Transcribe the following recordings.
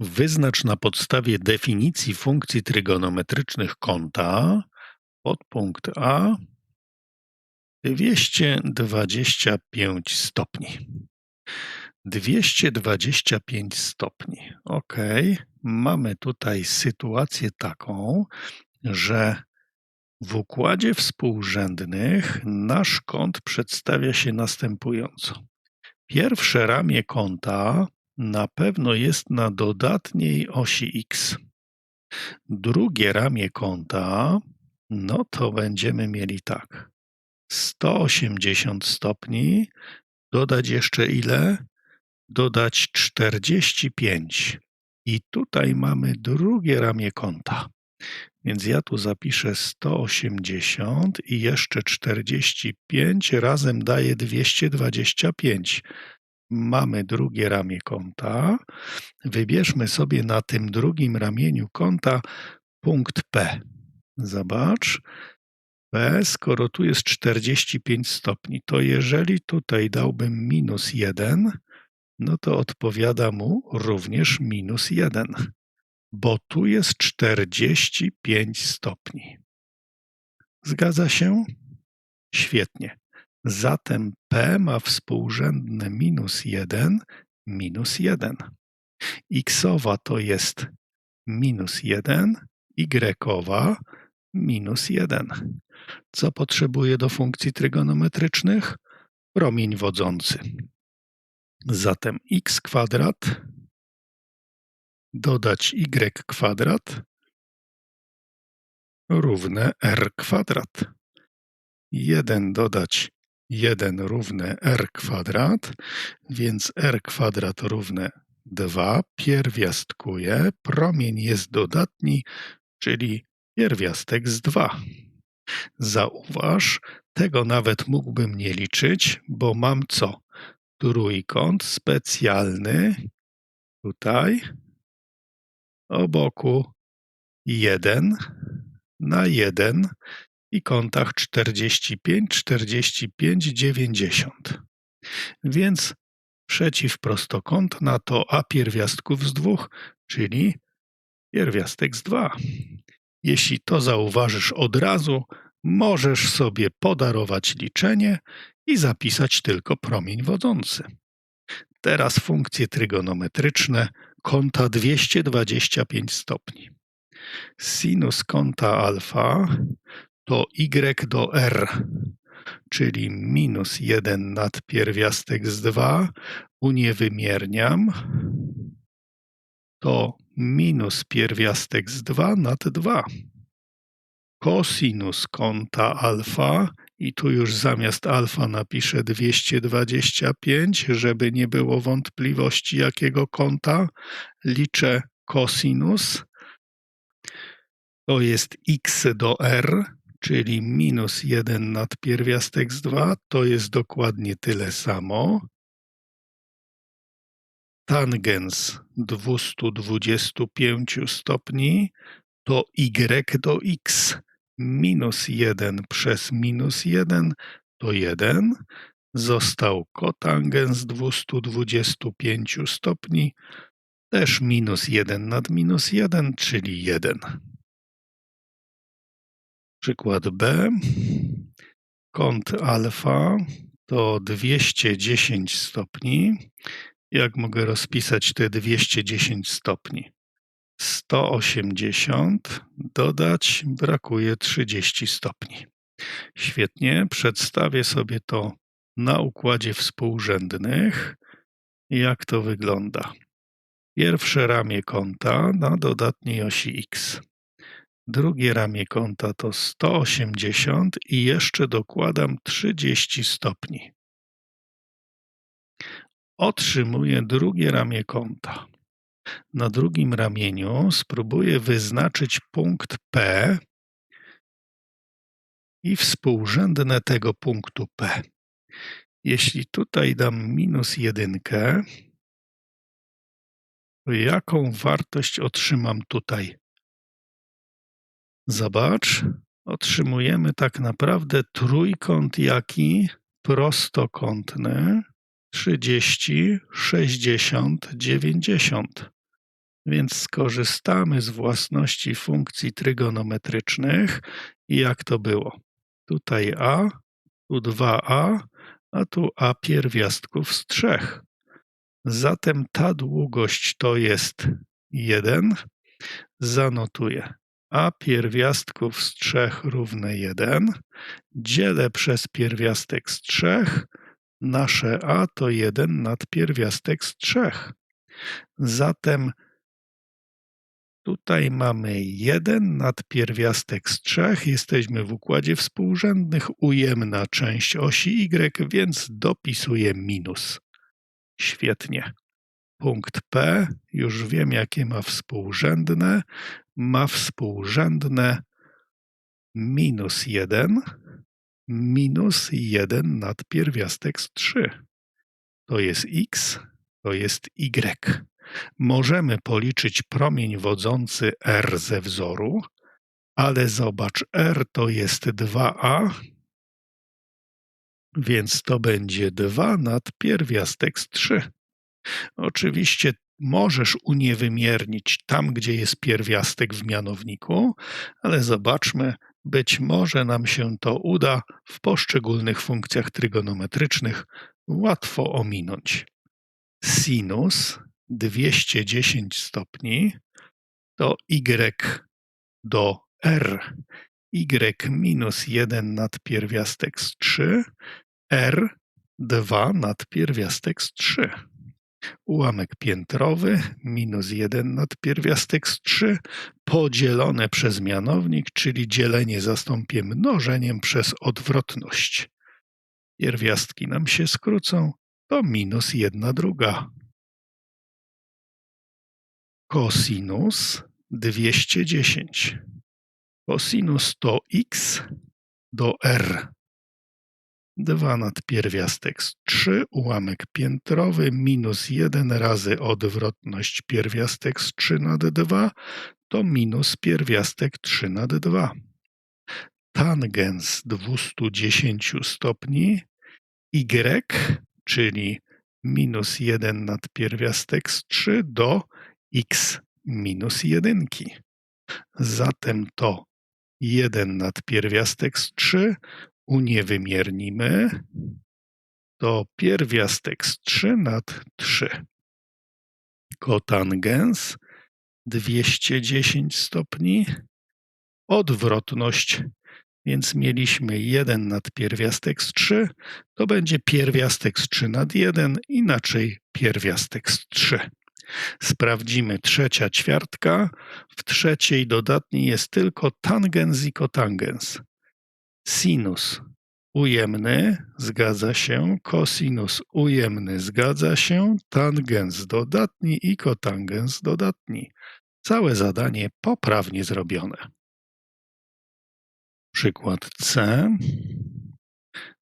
Wyznacz na podstawie definicji funkcji trygonometrycznych kąta podpunkt A 225 stopni. 225 stopni. Ok, mamy tutaj sytuację taką, że w układzie współrzędnych nasz kąt przedstawia się następująco. Pierwsze ramię kąta na pewno jest na dodatniej osi x. Drugie ramię kąta, no to będziemy mieli tak. 180 stopni, dodać jeszcze ile? Dodać 45. I tutaj mamy drugie ramię kąta. Więc ja tu zapiszę 180 i jeszcze 45 razem daje 225 mamy drugie ramię kąta. Wybierzmy sobie na tym drugim ramieniu kąta punkt P. Zobacz. P, skoro tu jest 45 stopni, to jeżeli tutaj dałbym minus 1, no to odpowiada mu również minus 1, bo tu jest 45 stopni. Zgadza się? Świetnie. Zatem P ma współrzędne minus 1, minus 1. Xowa to jest minus 1, y minus 1. Co potrzebuje do funkcji trygonometrycznych? Promień wodzący. Zatem x kwadrat dodać y kwadrat równe r kwadrat. 1 dodać 1 równe r kwadrat, więc r kwadrat równe 2, pierwiastkuje, promień jest dodatni, czyli pierwiastek z 2. Zauważ, tego nawet mógłbym nie liczyć, bo mam co? Trójkąt specjalny, tutaj, o boku 1 na 1 i kątach 45, 45, 90. Więc przeciwprostokątna to a pierwiastków z dwóch, czyli pierwiastek z 2. Jeśli to zauważysz od razu, możesz sobie podarować liczenie i zapisać tylko promień wodzący. Teraz funkcje trygonometryczne kąta 225 stopni. Sinus kąta alfa to y do r, czyli minus 1 nad pierwiastek z 2 uniewymierniam, to minus pierwiastek z 2 nad 2. Kosinus kąta alfa i tu już zamiast alfa napiszę 225, żeby nie było wątpliwości jakiego kąta. Liczę kosinus. To jest x do r, czyli minus 1 nad pierwiastek z 2, to jest dokładnie tyle samo. Tangens 225 stopni to y do x. Minus 1 przez minus 1 to 1. Został kotangens 225 stopni, też minus 1 nad minus 1, czyli 1. Przykład B. Kąt alfa to 210 stopni. Jak mogę rozpisać te 210 stopni? 180 dodać brakuje 30 stopni. Świetnie, przedstawię sobie to na układzie współrzędnych. Jak to wygląda? Pierwsze ramię kąta na dodatniej osi x. Drugie ramię kąta to 180 i jeszcze dokładam 30 stopni. Otrzymuję drugie ramię kąta. Na drugim ramieniu spróbuję wyznaczyć punkt P i współrzędne tego punktu P. Jeśli tutaj dam minus jedynkę, jaką wartość otrzymam tutaj? Zobacz, otrzymujemy tak naprawdę trójkąt jaki? Prostokątny 30, 60, 90. Więc skorzystamy z własności funkcji trygonometrycznych. I jak to było? Tutaj a, tu 2a, a tu a pierwiastków z 3. Zatem ta długość to jest 1. Zanotuję a pierwiastków z 3 równe 1. Dzielę przez pierwiastek z 3. Nasze a to 1 nad pierwiastek z 3. Zatem tutaj mamy 1 nad pierwiastek z 3. Jesteśmy w układzie współrzędnych. Ujemna część osi y, więc dopisuję minus. Świetnie. Punkt P, już wiem jakie ma współrzędne, ma współrzędne minus 1 minus 1 nad pierwiastek z 3. To jest x, to jest y. Możemy policzyć promień wodzący R ze wzoru, ale zobacz, R to jest 2a, więc to będzie 2 nad pierwiastek z 3. Oczywiście możesz uniewymiernić tam, gdzie jest pierwiastek w mianowniku, ale zobaczmy, być może nam się to uda w poszczególnych funkcjach trygonometrycznych łatwo ominąć. Sinus 210 stopni to y do r. y minus 1 nad pierwiastek z 3, r 2 nad pierwiastek z 3 ułamek piętrowy minus 1 nad pierwiastek z 3 podzielone przez mianownik, czyli dzielenie zastąpię mnożeniem przez odwrotność. Pierwiastki nam się skrócą, to minus 1 druga. Kosinus 210. Kosinus to x do r 2 nad pierwiastek z 3, ułamek piętrowy, minus 1 razy odwrotność pierwiastek z 3 nad 2, to minus pierwiastek 3 nad 2. Tangens 210 stopni y, czyli minus 1 nad pierwiastek z 3 do x minus 1. Zatem to 1 nad pierwiastek z 3 uniewymiernimy, to pierwiastek z 3 nad 3. Kotangens 210 stopni, odwrotność, więc mieliśmy 1 nad pierwiastek z 3, to będzie pierwiastek z 3 nad 1, inaczej pierwiastek z 3. Sprawdzimy trzecia ćwiartka. W trzeciej dodatni jest tylko tangens i kotangens. Sinus ujemny zgadza się, kosinus ujemny zgadza się, tangens dodatni i kotangens dodatni. Całe zadanie poprawnie zrobione. Przykład C.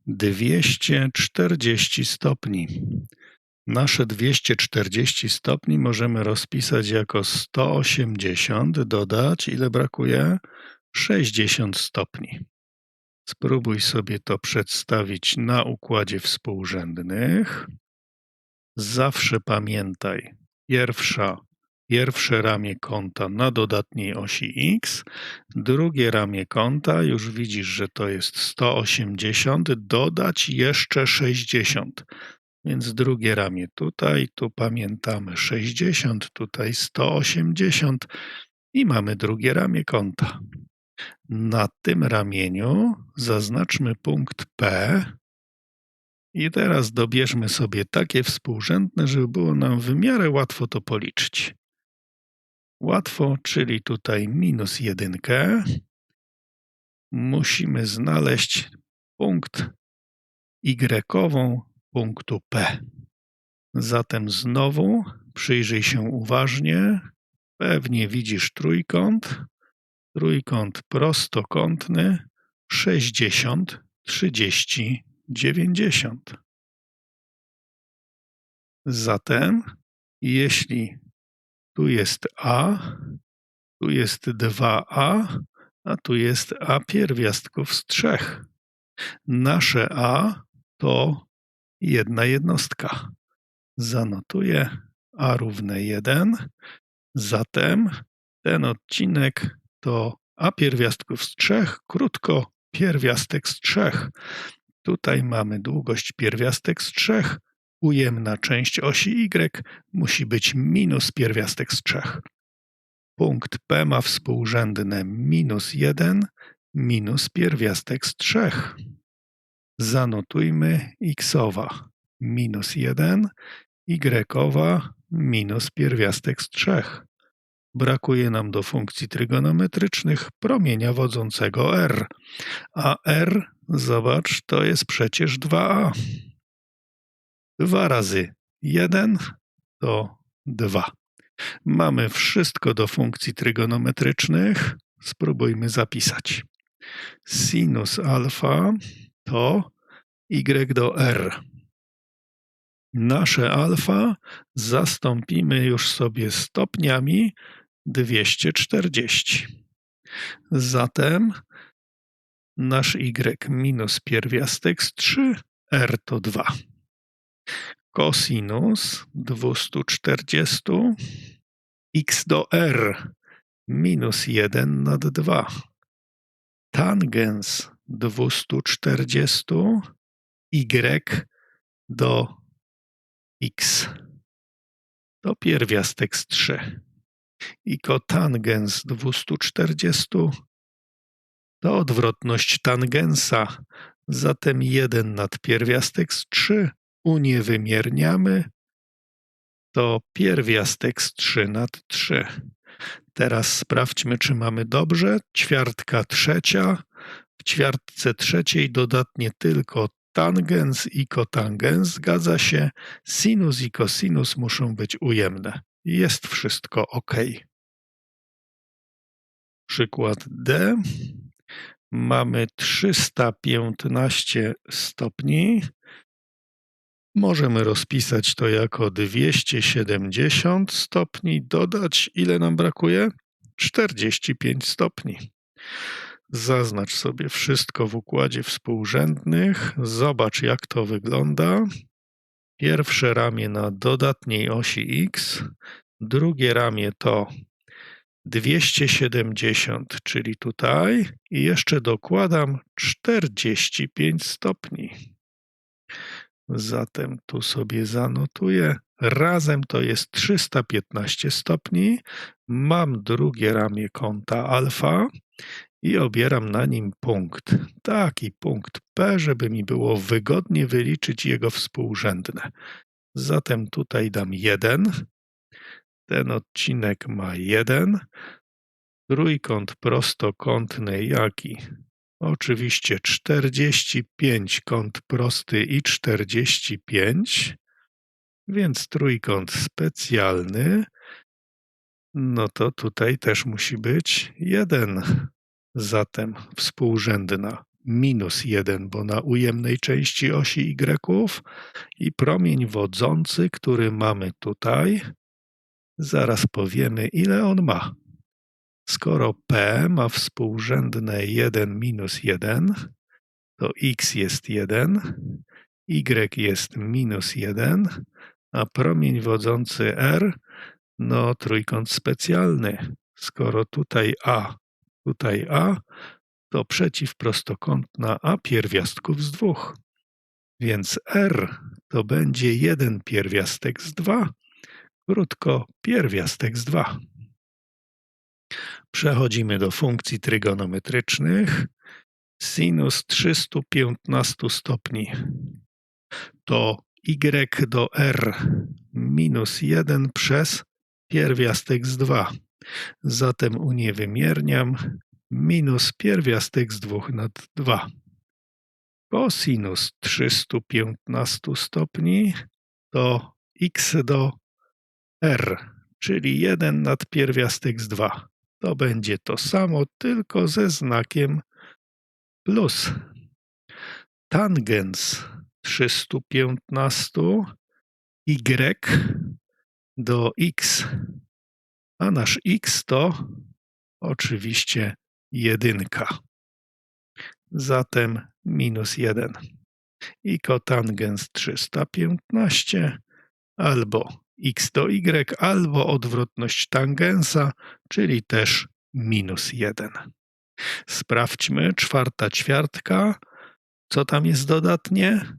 240 stopni. Nasze 240 stopni możemy rozpisać jako 180, dodać ile brakuje? 60 stopni. Spróbuj sobie to przedstawić na układzie współrzędnych. Zawsze pamiętaj, pierwsza, pierwsze ramię kąta na dodatniej osi x, drugie ramię kąta, już widzisz, że to jest 180, dodać jeszcze 60. Więc drugie ramię tutaj, tu pamiętamy 60, tutaj 180 i mamy drugie ramię kąta. Na tym ramieniu zaznaczmy punkt P i teraz dobierzmy sobie takie współrzędne, żeby było nam w miarę łatwo to policzyć. Łatwo, czyli tutaj minus jedynkę. Musimy znaleźć punkt y punktu P. Zatem znowu przyjrzyj się uważnie. Pewnie widzisz trójkąt trójkąt prostokątny 60, 30, 90. Zatem, jeśli tu jest A, tu jest 2A, a tu jest A pierwiastków z trzech. Nasze A to jedna jednostka. Zanotuję A równe 1. Zatem ten odcinek to a pierwiastków z trzech, krótko pierwiastek z trzech. Tutaj mamy długość pierwiastek z trzech, ujemna część osi y musi być minus pierwiastek z trzech. Punkt P ma współrzędne minus 1 minus pierwiastek z trzech. Zanotujmy xowa minus 1, y minus pierwiastek z trzech. Brakuje nam do funkcji trygonometrycznych promienia wodzącego r, a r, zobacz, to jest przecież 2a. 2 razy 1 to 2. Mamy wszystko do funkcji trygonometrycznych. Spróbujmy zapisać. Sinus alfa to y do r. Nasze alfa zastąpimy już sobie stopniami 240. Zatem nasz y minus pierwiastek z 3, r to 2. Kosinus 240 x do r minus 1 nad 2. Tangens 240 y do x to pierwiastek z 3 i kotangens 240 to odwrotność tangensa, zatem 1 nad pierwiastek z 3 uniewymierniamy, to pierwiastek z 3 nad 3. Teraz sprawdźmy, czy mamy dobrze. Ćwiartka trzecia. W ćwiartce trzeciej dodatnie tylko tangens i kotangens. Zgadza się. Sinus i kosinus muszą być ujemne. Jest wszystko ok. Przykład D. Mamy 315 stopni. Możemy rozpisać to jako 270 stopni, dodać ile nam brakuje? 45 stopni. Zaznacz sobie wszystko w układzie współrzędnych. Zobacz, jak to wygląda. Pierwsze ramię na dodatniej osi x, drugie ramię to 270, czyli tutaj, i jeszcze dokładam 45 stopni. Zatem tu sobie zanotuję. Razem to jest 315 stopni. Mam drugie ramię kąta alfa i obieram na nim punkt. Taki punkt P, żeby mi było wygodnie wyliczyć jego współrzędne. Zatem tutaj dam 1. Ten odcinek ma 1. Trójkąt prostokątny jaki? Oczywiście 45 kąt prosty i 45, więc trójkąt specjalny, no to tutaj też musi być 1. Zatem współrzędna minus 1, bo na ujemnej części osi y i promień wodzący, który mamy tutaj, zaraz powiemy ile on ma. Skoro P ma współrzędne 1 minus 1, to x jest 1, y jest minus 1, a promień wodzący R, no trójkąt specjalny. Skoro tutaj A, tutaj A, to przeciwprostokątna A pierwiastków z dwóch. Więc R to będzie 1 pierwiastek z 2, krótko pierwiastek z 2. Przechodzimy do funkcji trygonometrycznych. Sinus 315 stopni to y do r minus 1 przez pierwiastek z 2. Zatem uniewymierniam minus pierwiastek z 2 nad 2. Kosinus 315 stopni to x do r, czyli 1 nad pierwiastek z 2 to będzie to samo, tylko ze znakiem plus. Tangens 315 y do x, a nasz x to oczywiście jedynka. Zatem minus 1. I kotangens 315 albo x do y albo odwrotność tangensa, czyli też minus 1. Sprawdźmy, czwarta ćwiartka. Co tam jest dodatnie?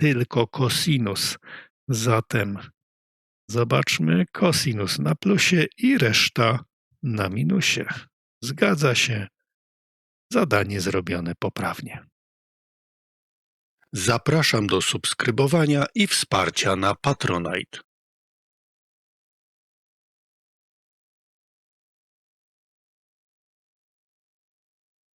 Tylko kosinus. Zatem zobaczmy kosinus na plusie i reszta na minusie. Zgadza się. Zadanie zrobione poprawnie. Zapraszam do subskrybowania i wsparcia na Patronite.